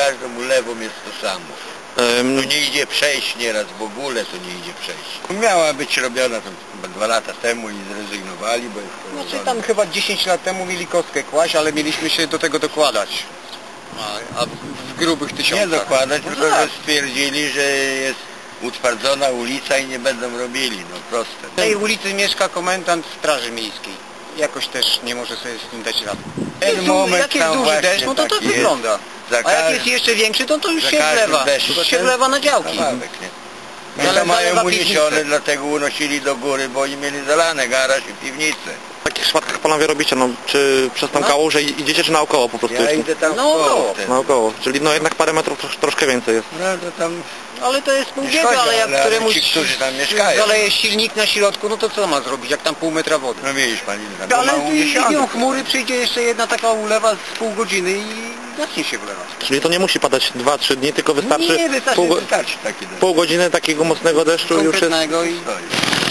każdą ulewą jest to samo. Ym, Tu nie idzie przejść nieraz, w ogóle to nie idzie przejść. Miała być robiona tam chyba dwa lata temu i zrezygnowali, bo jest Znaczy położone. tam chyba 10 lat temu mieli kostkę kłaść, ale mieliśmy się do tego dokładać. A, a w, grubych Nie tysiącach. dokładać, No tylko tak. że stwierdzili, że jest utwardzona ulica i nie będą robili, no proste. W tej ulicy mieszka komendant Straży Miejskiej. Jakoś też nie może sobie z tym dać rady. Ten Jak, du- moment jak jest duży deszcz, no to tak jest. wygląda. A jak jest jeszcze większy, to to już się wlewa. To się wlewa na działki. Nie? No mają zalewa uniesione, dlatego unosili do góry, bo oni mieli zalane garaż i piwnicę. W takich przypadkach panowie robicie, no, czy przez tą No. kałużę idziecie, czy naokoło po prostu? Ja jest? idę tam No, no. ten. Naokoło, czyli no jednak parę metrów trosz, troszkę więcej jest. No to tam Ale to jest pół Nie biegu, szkodzi, ale jak ale- któremuś ci, którzy tam mieszkają. zaleje silnik na środku, no to co ma zrobić, jak tam pół metra wody? No tam Ale uniesione. idą chmury, przyjdzie jeszcze jedna taka ulewa z pół godziny i zacznie się wlewać. Czyli to nie musi padać 2-3 dni, tylko wystarczy, Nie, wystarczy, pół, go- Wystarczy taki deszcz. pół godziny takiego mocnego deszczu i już jest... Konkretnego i Stoi.